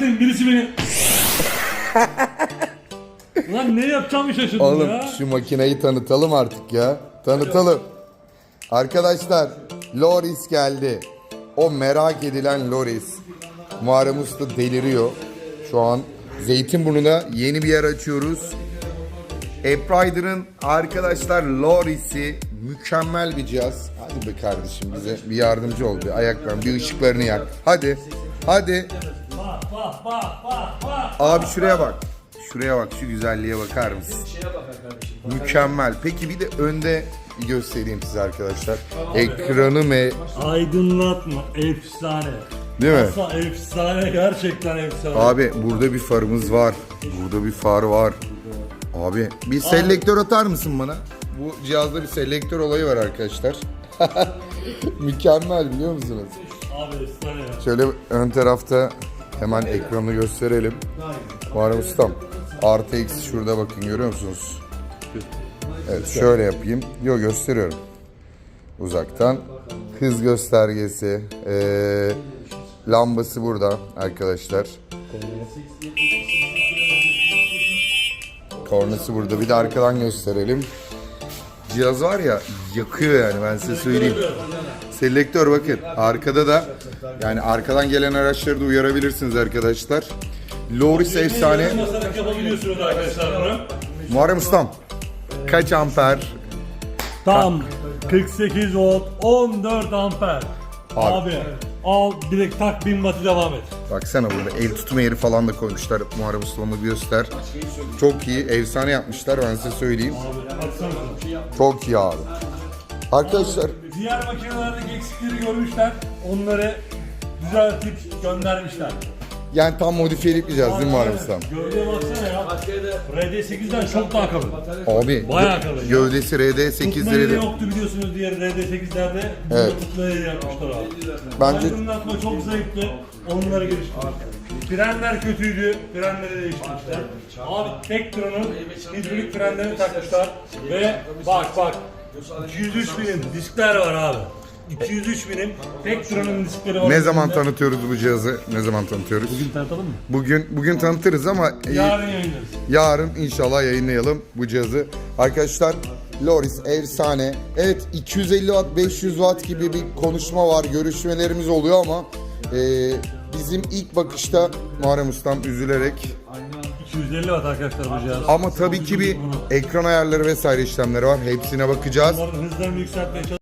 Birisi beni... Lan ne yapacağımı şaşırdım Oğlum ya. şu makineyi tanıtalım artık ya. Tanıtalım. Arkadaşlar Loris geldi. O merak edilen Loris. Muharrem Usta deliriyor. Şu an Zeytinburnu'na yeni bir yer açıyoruz. Ape Rider'ın arkadaşlar Loris'i mükemmel bir cihaz. Hadi be kardeşim bize bir yardımcı ol. Bir ayaklarını, bir ışıklarını yak. Hadi. Hadi. Bak bak bak. Abi şuraya bak. Şuraya bak şu güzelliğe bakar mısın? Mükemmel. Peki bir de önde göstereyim size arkadaşlar. Ekranı mı? Aydınlatma efsane. Değil mi? Masa efsane gerçekten efsane. Abi burada bir farımız var. Burada bir far var. Abi bir selektör atar mısın bana? Bu cihazda bir selektör olayı var arkadaşlar. Mükemmel biliyor musunuz? Abi efsane ya. Şöyle ön tarafta hemen ekranı gösterelim. Muharrem Ustam. Artı eksi şurada bakın görüyor musunuz? Evet şöyle yapayım. Yo gösteriyorum. Uzaktan. Hız göstergesi. Ee, lambası burada arkadaşlar. Kornası burada. Bir de arkadan gösterelim. Cihaz var ya yakıyor yani ben size söyleyeyim. Selektör bakın. Arkada da yani arkadan gelen araçları da uyarabilirsiniz arkadaşlar. Loris efsane. Masalık yapabiliyorsunuz arkadaşlar bunu. Muharrem Ustam. Kaç amper? Tam 48 volt 14 amper. Abi. Abi, al direkt tak 1000 wattı devam et. Baksana burada el tutma yeri falan da koymuşlar. Muharrem Ustam'ı göster. Çok iyi. Efsane yapmışlar ben size söyleyeyim. Abi baksana. Çok iyi abi. Arkadaşlar Diğer makinelerdeki eksikleri görmüşler. Onları düzeltip göndermişler. Yani tam modifiyeli bir cihaz değil mi Muharrem? Gövdeye baksana ya. RD8'den çok daha kalın. Abi Bayağı kalın ya. gövdesi RD8'leri Tutmayı de yoktu biliyorsunuz diğer RD8'lerde. Evet. Bunu tutmayı yapmışlar abi. Bence- Aydınlatma çok zayıftı. Onları geliştirmişler. Frenler kötüydü. Frenleri değiştirmişler. Abi Tektron'un hidrolik frenlerini takmışlar. Ve bak bak. 203 binim diskler var abi. 203 binim Tektron'un diskleri var. ne zaman tanıtıyoruz bu cihazı? Ne zaman tanıtıyoruz? Bugün tanıtalım mı? Bugün bugün tanıtırız ama Yarın yayınlarız. Yarın inşallah yayınlayalım bu cihazı. Arkadaşlar Loris efsane. Evet 250 watt 500 watt gibi bir konuşma var. Görüşmelerimiz oluyor ama e, bizim ilk bakışta Muharrem Ustam üzülerek 250 watt arkadaşlar bu cihaz. ama tabii ki bir ekran ayarları vesaire işlemleri var. Hepsine bakacağız. Bunların hızlarını yükseltmeye